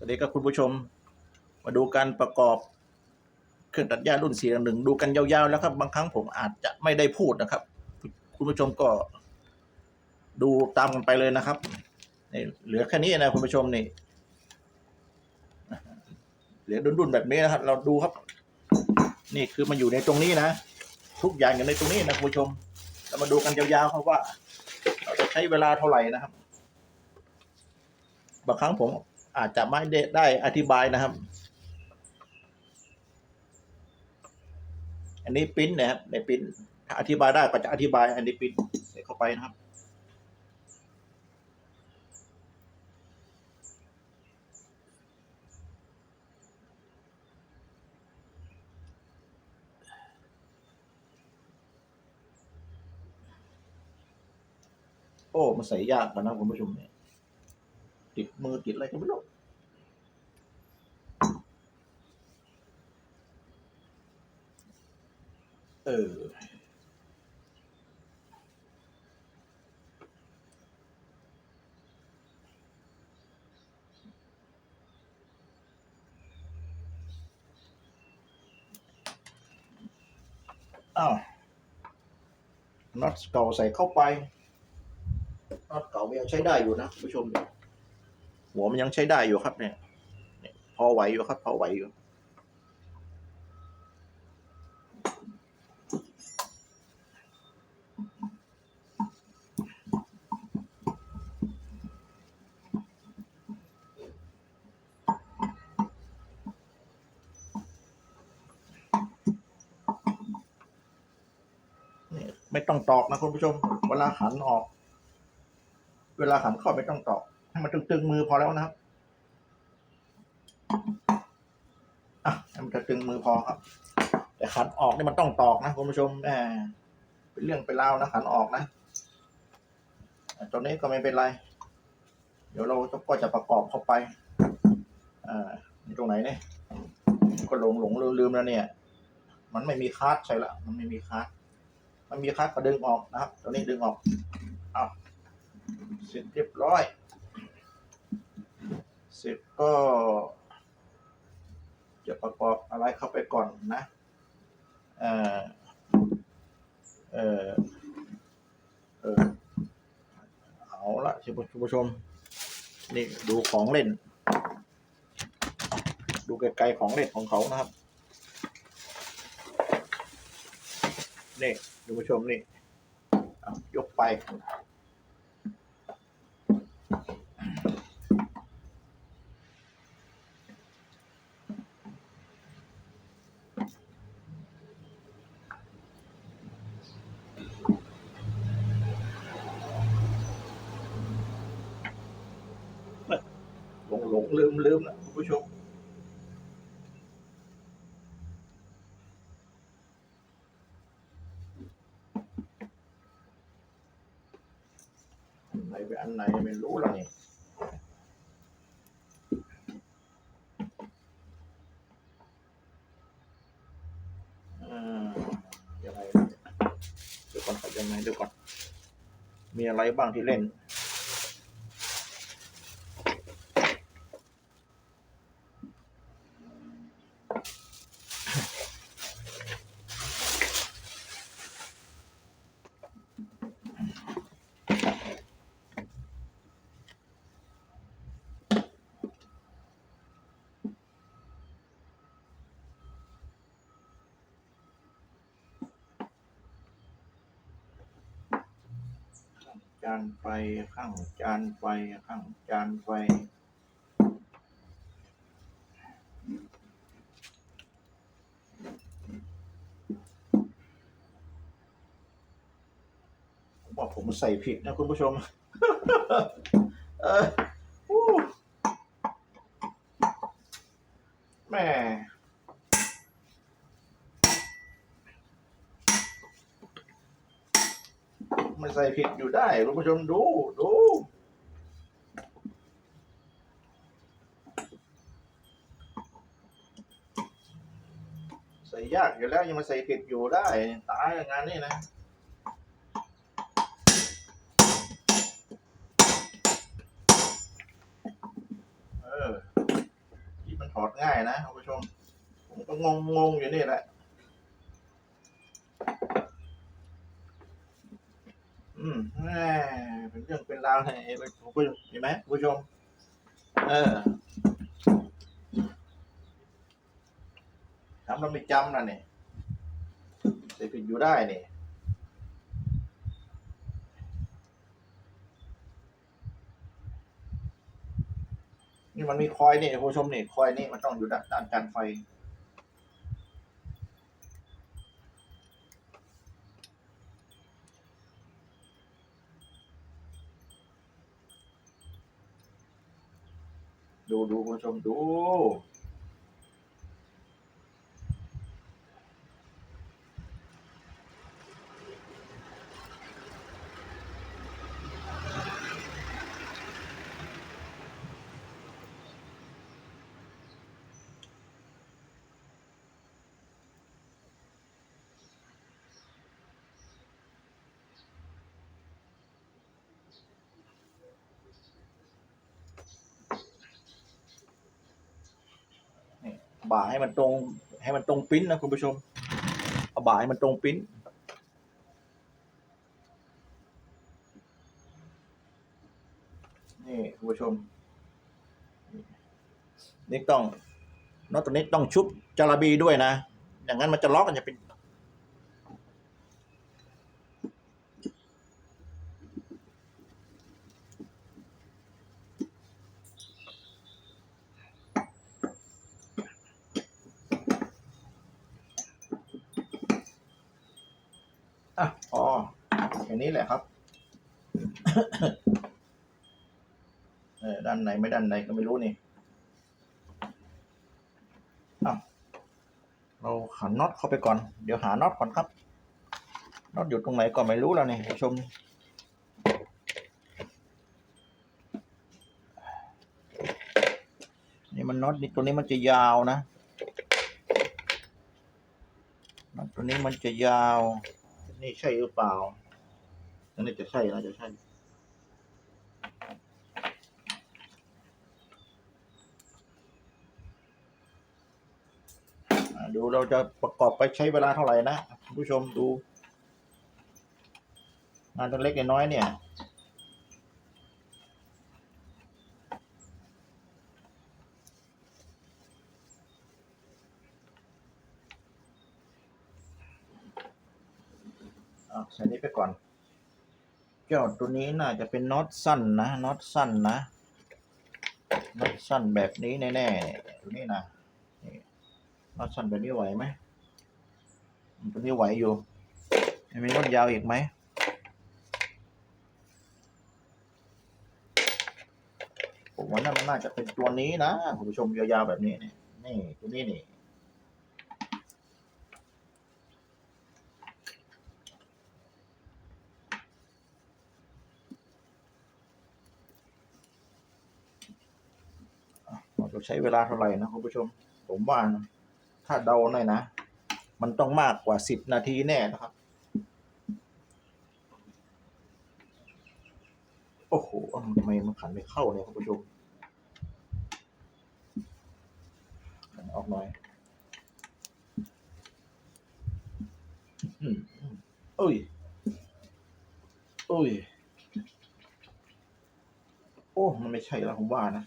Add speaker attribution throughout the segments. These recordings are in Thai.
Speaker 1: สวัสดีครับคุณผู้ชม มาดูการประกอบเครื่องตัดหญ้ารุ่นสี่หนึ่งดูกันยาวๆแล้วครับ บางครั้งผมอาจจะไม่ได้พูดนะครับ คุณผู้ชมก็ดูตามกันไปเลยนะครับนี่เหลือแค่นี้นะคุณผู้ชมนี่เหลือดุนๆแบบนี้นะครับ เราดูครับ นี่คือมันอยู่ในตรงนี้นะ ทุกอย่างอยู่ในตรงนี้นะคุณผู้ชมเรามาดูกันยาวๆครับว่า เราจะใช้เวลาเท่าไหร่นะครับ บางครั้งผม อาจจะไม่ได้ไดอธิบายนะครับ อันนี้ปิ้นนะครับในปิ้นถ้าอธิบายได้ก็จะอธิบาย อันนี้ปิ้นใส่เข้าไปนะครับโอ้มันใส่ยากกันนะคุณผู้ชมเนี่ยติดมือติดอะไรก็ไม่รู้ เออ อ้าวน็อตเก่าใส่เข้าไปน็อตเก่ามันยังใช้ได้อยู่นะผู้ชม หัวมันยังใช้ได้อยู่ครับเนี่ย พอไหวอยู่ครับ พอไหวอยู่ ต้องตอกนะคุณผู้ชม เวลาหันออก เวลาหันเข้าไม่ต้องตอกให้มันตึงๆมือพอแล้วนะครับอะมันจะตึงมือพอครับ แต่ขันออกนี่มันต้องตอกนะคุณผู้ชมแหมเป็นเรื่องเป็นราวนะขันออกนะอ่ตรงนี้ก็ไม่เป็นไร เดี๋ยวเราก็จะประกอบเข้าไปอ่านี่ตรงไหนเนี่ยก็หลงหลงลืมลืมแล้วเนี่ย มันไม่มีคาร์ดใช่ละมันไม่มีคาร์ด มันมีคาร์ดก็ดึงออกนะครับ ตัวนี้ดึงออกเอาเสร็จเรียบร้อยเสร็จก็จะประกอบอะไรเข้าไปก่อนนะเออเออเออเอาละคุณผู้ชม นี่ดูของเล่น ดูไกลๆของเล่นของเขานะครับ นี่ดูผู้ชมนี่ยกไป หลงหลงลืมลืมนะคุณผู้ชม อันไหน ไม่รู้แล้วนี่อ่ายังไงเดี๋ยวก่อนครับยังไงเดี๋ยวก่อน มีอะไรบ้างที่เล่น ข้างจานไฟข้างจานไฟผมว่าผมใส่ผิดนะคุณผู้ชม เออแม่ ไม่ใส่ผิดอยู่ได้คุณผู้ชมดูดูใส่ยากอยู่แล้วยังมาใส่ผิดอยู่ได้ ตายงานนี้นะเอออดง่ายนะคุณผู้ชม ผมก็งงงงๆอยู่นี่แหละ มแหมเป็นเรื่องเป็นราวเนี่ยเห็นไหมคุณผู้ชมเห็นไหมผู้ชม เออทำเราไม่จำนะเนี่ยแต่ผิดอยู่ได้เนี่ยนี่มันมีคอยนี่คุณผู้ชมนี่คอยนี่มันต้องอยู่ด้านด้านการไฟ ดูดูคุณผู้ชมดู บ่าให้มันตรง ให้มันตรงปิ้นนะคุณผู้ชมเอาบ่าให้มันตรงปิ้นนี่คุณผู้ชมนี่ต้องนอกจากนี้ต้องชุบจาระบีด้วยนะ อย่างนั้นมันจะล็อกกันจะเป็น อะพออย่างนี้แหละครับ เออด้าน ไม่ด้านไหนก็ไม่รู้นี่เราหาน็อตเข้าไปก่อน เดี๋ยวหาน็อตก่อนครับ น็อตอยู่ตรงไหนก็ไม่รู้แล้วนี่ผู้ชม นี่มันน็อตนี่ตัวนี้มันจะยาวนะ น็อตตัวนี้มันจะยาว นี่ใช่หรือเปล่าอันนี้จะใช่นะจะใช่ ดูเราจะประกอบไปใช้เวลาเท่าไหร่นะคุณผู้ชมดู งานตัวเล็กน้อยเนี่ยอะใส่นี้ไปก่อน เจ้าตัวนี้น่าจะเป็นน็อตสั้นนะน็อตสั้นนะน็อตสั้นแบบนี้แน่ๆเนี่ยตัวนี้นะ น็อตสั้นแบบนี้ไหวไหมตัวนี้ไหวอยู่ยังมีน็อตยาวอีกไหมผมว่าน่าน่าจะเป็นตัวนี้นะคุณผู้ชมยาวๆแบบนี้นี่นี่ตัวนี้นี่เราใช้เวลาเท่าไหร่นะคุณผู้ชม ผมว่านะ ถ้าเดาหน่อยนะ มันต้องมากกว่าสิบนาทีแน่นะครับ โอ้โหทำไมมันขันไม่เข้าเนี่ยคุณผู้ชมขันออกหน่อยอืมอ้ยเอ้ย โอ้ มันไม่ใช่แล้วผมว่านะ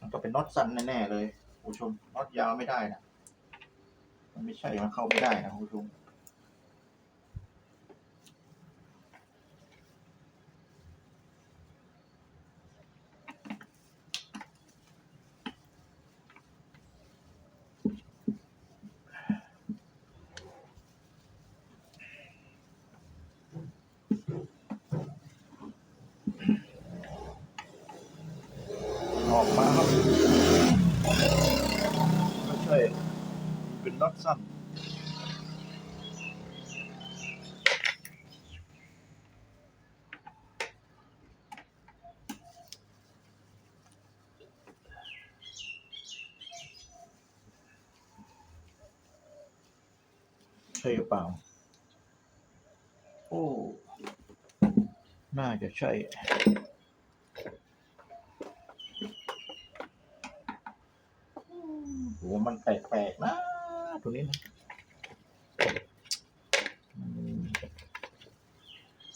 Speaker 1: มันต้องเป็นน็อตสั้นแน่ ๆ เลย ผู้ชมน็อตยาวไม่ได้นะ มันไม่ใช่มันเข้าไม่ได้นะคุณผู้ชม ออกมาครับไม่ใช่มันเป็นน็อต สั้นใช่หรือเปล่า โอ้ น่าจะใช่โอมันแปลกๆนะ ตัวนี้นะอืม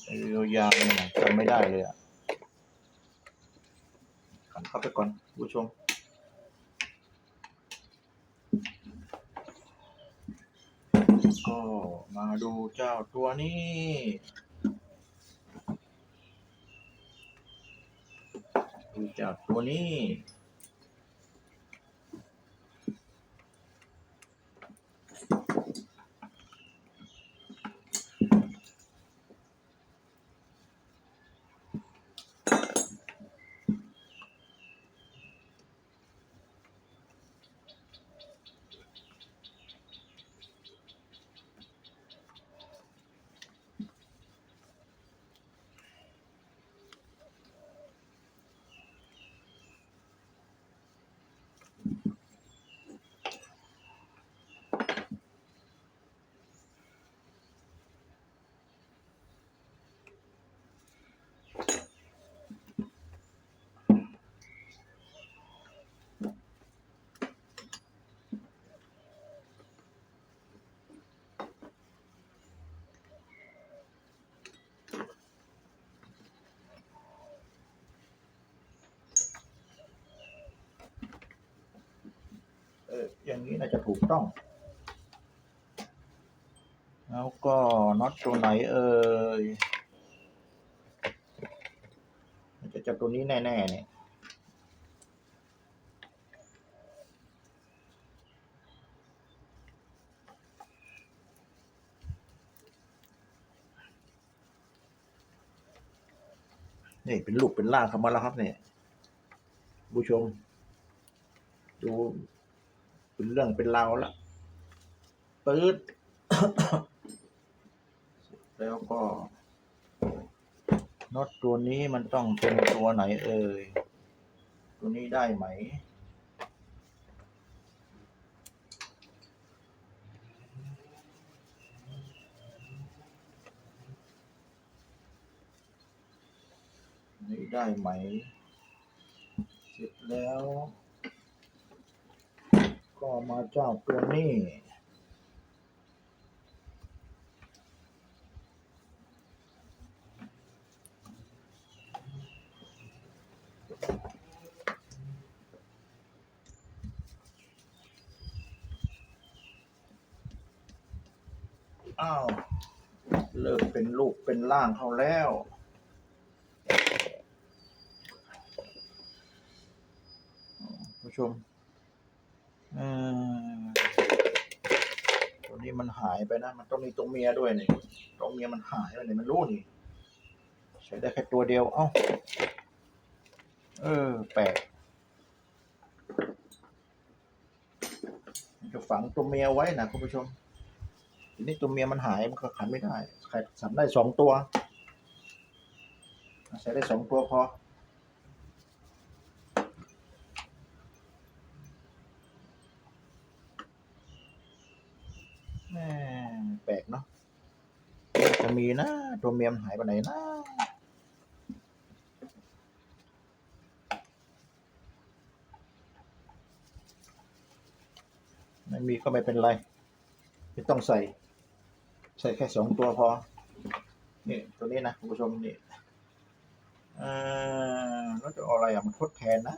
Speaker 1: ไอ้ยาวๆเนี่ยนะจำไม่ได้เลยอะขันเข้าไปก่อนผู้ชมก็มาดูเจ้าตัวนี้ดูเจ้าตัวนี้ อย่างนี้น่าจะถูกต้อง แล้วก็น็อตตัวไหนเอ่ยจะจับตัวนี้แน่ๆเนี่ยนี่เป็นลูกเป็นล่างเข้ามาแล้วครับเนี่ยผู้ชมดู เป็นเรื่องเป็นราวละปื๊ดแล้วก็น็อตตัวนี้มันต้องเป็นตัวไหนเอ่ย ตัวนี้ได้ไหม นี่ได้ไหม เสร็จแล้ว ก็มาเจ้าตัวนี้อ้าวเริ่มเป็นลูกเป็นร่างเขาแล้ว ผู้ชม ตัวนี้มันหายไปนะ มันต้องมีตัวเมียด้วยนี่ตัวเมียมันหายไปไหนมันรู้นี่ ใช้ได้แค่ตัวเดียว เอ้า เออ แปลกจะฝังตัวเมียไว้นะคุณผู้ชม ทีนี้ตัวเมียมันหายมันก็ขันไม่ได้ใครสันได้สองตัว ใช้ได้สองตัวพอ แม่แปลกเนาะ จะมีนะ ตัวเมียมหายไปไหนนะ ไม่มีก็ไม่เป็นไร ไม่ต้องใส่ ใส่แค่สองตัวพอ นี่ตัวนี้นะคุณผู้ชมนี่อ่อแล้วจะอาอะไรอะมันทดแทนนะ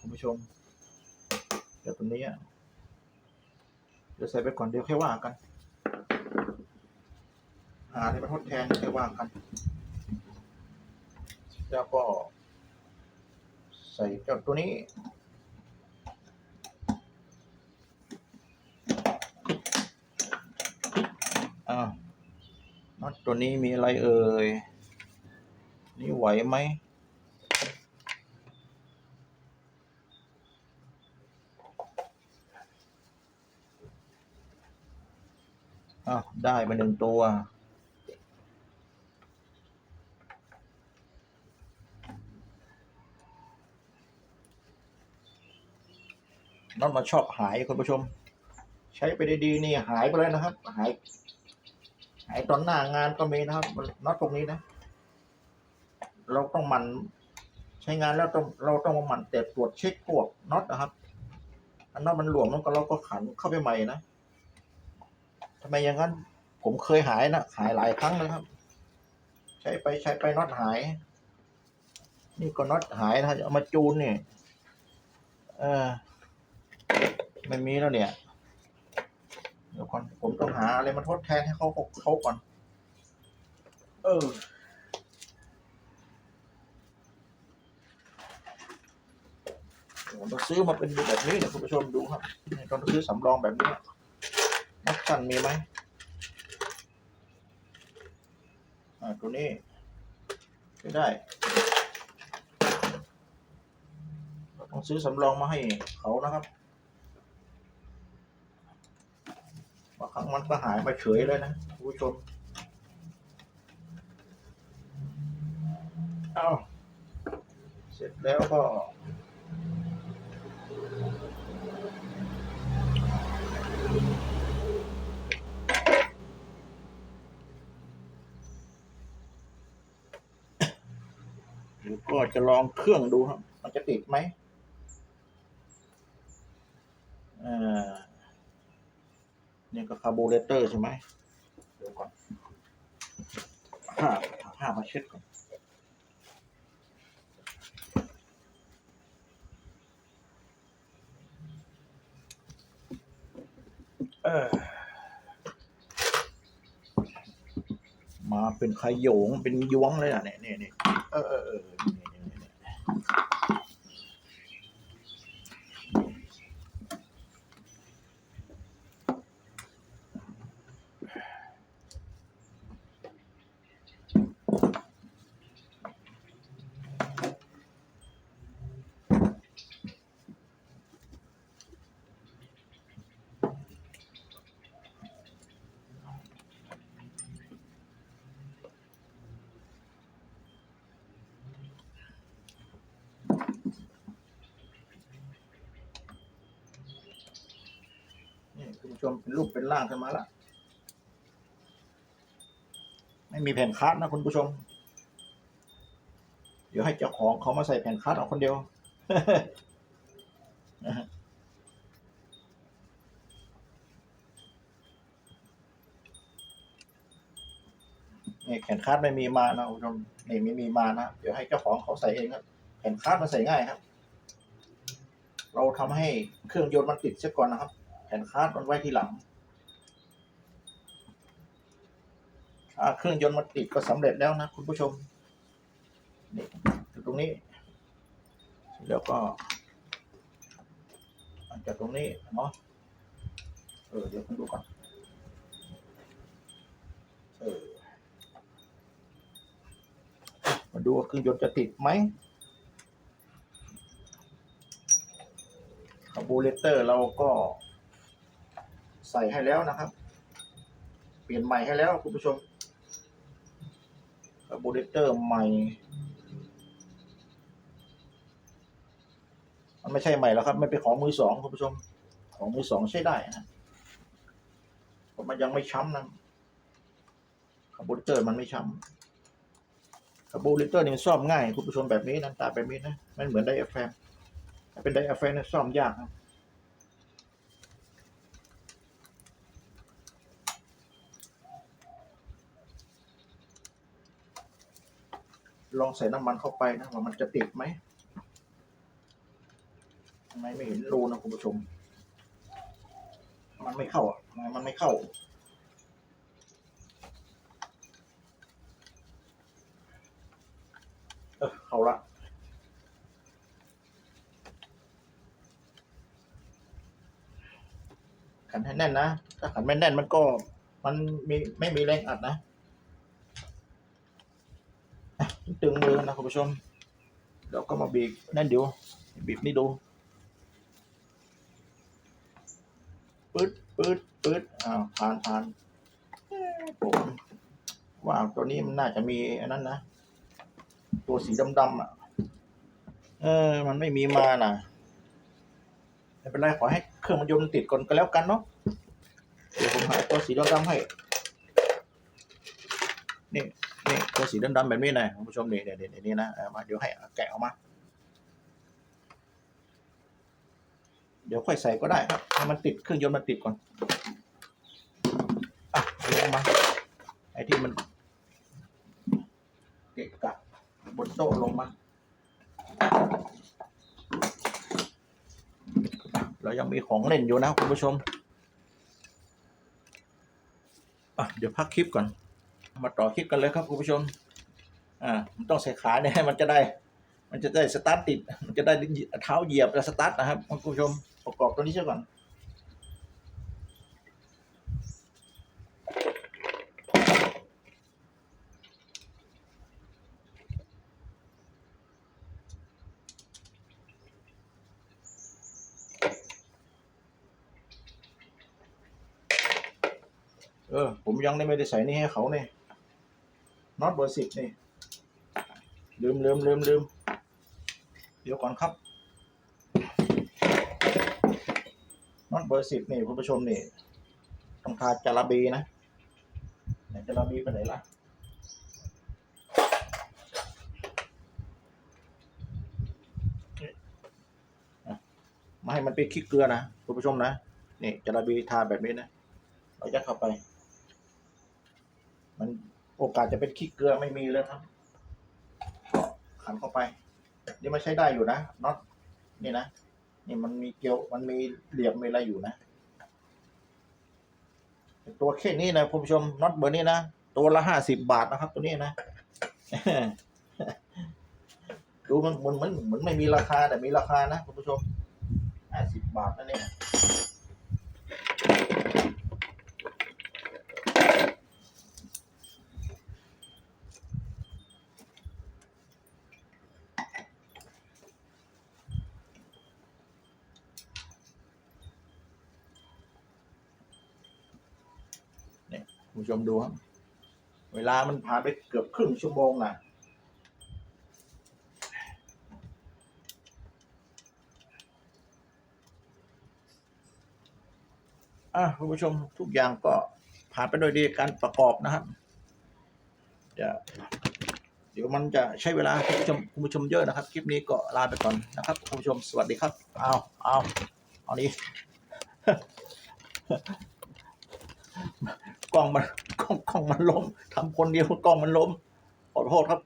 Speaker 1: คุณผู้ชมเดี๋ยวตัวนี้อะเดี๋ยวใส่ไปก่อนเดี๋ยวแค่ว่ากัน หาอะไรมาทดแทนแค่ว่างกัน แล้วก็ ใส่เจ้าตัวนี้อ้าวน็อตตัวนี้มีอะไรเอ่ย นี่ไหวไหมอ้าวได้มาหนึ่งตัว น็อตมาชอบหายคุณผู้ชม ใช้ไปดีๆนี่หายไปเลยนะครับ หาย หายตอนหน้างานก็มีนะครับน็อตตรงนี้นะ เราต้องหมันใช้งานแล้วต้องเราต้องมาหมั่นแต่ตรวจเช็คพวกน็อตนะครับ อันนั้นมันหลวมมันก็เราก็ขันเข้าไปใหม่นะทำไมอย่างนั้น ผมเคยหายนะหายหลายครั้งเลยครับ ใช้ไปใช้ไปน็อตหาย นี่ก็น็อตหายนะเอามาจูนเนี่ยเออ ไม่มีแล้วเนี่ย เดี๋ยวก่อนผมต้องหาอะไรมาทดแทนให้เขาเขาก่อน เออผมต้องซื้อมาเป็นแบบนี้เนี่ยคุณผู้ชมดูครับนี่ต้องซื้อสำรองแบบนี้นักสั่นมีไหมอ่าตัวนี้ไม่ได้เราต้องซื้อสำรองมาให้เขานะครับบางครั้ง มันก็หายมาเฉยเลยนะคุณผู้ชมเอาเสร็จแล้วก็เดี๋ยวก็จะลองเครื่องดูครับ มันจะติดไหมอ่า นี่ก็คาร์บูเรเตอร์ใช่ไหมเดี๋ยวก่อนผ้าผ้ามาเช็ดก่อนเออมาเป็นขยโยงเป็นยวงเลยอะเนี่ยเนี่ยเนี่ยเออเออเออเนี่ยเนี่ยเนี่ยเนี่ยนี่คุณผู้ ชมเป็นรูปเป็นร่างขึ้นมาละไม่มีแผ่นคัดนะคุณผู้ชม เดี๋ยวให้เจ้าของเขามาใส่แผ่นคัดเอาคนเดียวนะฮะนี่แผ่นคัดไม่มีมานะคุณผู้ชมนี่ไม่มีมานะเดี๋ยวให้เจ้าของเขาใส่เองครับแผ่นคัดมันใส่ง่ายครับ เราทำให้เครื่องยนต์มันติดเสียก่อนนะครับ นคาร์ดมันไว้ทีหลังอ่าเครื่องยนต์มันติดก็สำเร็จแล้วนะคุณผู้ชม นี่ตรงนี้ แล้วก็จากตรงนี้เนาะ เออ เดี๋ยวผมดูก่อน เออ มาดูว่าเครื่องยนต์จะติดไหมคาร์บูเรเตอร์เราก็ ใส่ให้แล้วนะครับ เปลี่ยนใหม่ให้แล้วคุณผู้ชมคาร์บูเรเตอร์ใหม่ มันไม่ใช่ใหม่แล้วครับไม่เป็นของมือสองคุณผู้ชม ของมือสองใช้ได้นะเพราะมันยังไม่ช้ำนะคาร์บูเรเตอร์มันไม่ช้ำคาร์บูเรเตอร์นี่มันซ่อมง่ายคุณผู้ชมแบบนี้นะตาแบบนี้นะ มันเหมือนไดอะแฟรมถ้าเป็นไดอะแฟรมเนี่ยซ่อมยากนะ ลองใส่น้ำมันเข้าไปนะว่ามันจะติดไหมทำไมไม่เห็นรูนะคุณผู้ชม มันไม่เข้าอะทำไมมันไม่เข้าเออเข้าละขันให้แน่นนะ ถ้าขันไม่แน่นมันก็ มันมีไม่มีแรงอัดนะ ตึงมือนะคุณผู้ชม แล้วก็มาบีบแน่นเดียวบีบนี่ดูปื๊ดปื๊ดปื๊ดอ้าวผ่านผ่านผมว่าตัวนี้มันน่าจะมีอันนั้นนะ ตัวสีดำๆอะ เออ มันไม่มีมาน่ะไม่เป็นไรขอให้เครื่องมันยนต์ติดก่อนก็แล้วกันเนาะเดี๋ยวผมหาตัวสีดำๆให้ นี่ นี่ตัวสีดำๆแบบนี้นะคุณผู้ชมนี่เนี่ยเนี่ยนี่นะเอามาเดี๋ยวให้แกะออกมา เดี๋ยวค่อยใส่ก็ได้ครับให้มันติดเครื่องยนต์มันติดก่อนอะลงมาไอ้ที่มันเกะกะบนโต๊ะลงมาเรายังมีของเล่นอยู่นะคุณผู้ชมอะเดี๋ยวพักคลิปก่อน มาต่อคลิปกันเลยครับคุณผู้ชม อ่ามันต้องใส่ขาเนี่ยให้มันจะได้ มันจะได้สตาร์ทติด มันจะได้เท้าเหยียบแล้วสตาร์ทนะครับคุณผู้ชมประกอบตัวนี้ใช่ก่อนเออผมยังไม่ได้ใส่นี่ให้เขาเนี่ย น็อตเบอร์สิบนี่ ลืมลืมลืมลืมเดี๋ยวก่อนครับน็อตเบอร์สิบนี่คุณผู้ชมนี่ต้องทาจาระบีนะไหนจาระบีไปไหนล่ะมาให้มันเป็นขี้เกลือนะคุณผู้ชมนะนี่จาระบีทาแบบนี้นะเราจะเข้าไป มัน โอกาสจะเป็นขี้เกลือไม่มีเลยครับขันเข้าไปนี่มันใช้ได้อยู่นะน็อตนี่นะนี่มันมีเกลียวมันมีเหลี่ยมมีอะไรอยู่นะตัวแค่นี้นะคุณผู้ชมน็อตเบอร์นี้นะตัวละห้าสิบบาทนะครับ ตัวนี้นะดูมันเหมือนเหมือนเหมือนไม่มีราคาแต่มีราคานะคุณผู้ชมห้าสิบบาทนั่นเอง คุณ ผู้ชมดูครับ เวลามันผ่านไปเกือบครึ่งชั่วโมงนะอะคุณผู้ชมทุกอย่างก็ผ่านไปโดยดีการประกอบนะครับจะเดี๋ยวมันจะใช้เวลาคุณผู้ชมคุณผู้ชมเยอะนะครับ คลิปนี้ก็ลาไปก่อนนะครับ คุณผู้ชมสวัสดีครับ เอาเอาเอานี้ กล้องมันกล้องกล้องมันล้มทำคนเดียวกล้องมันล้มขอโทษครับ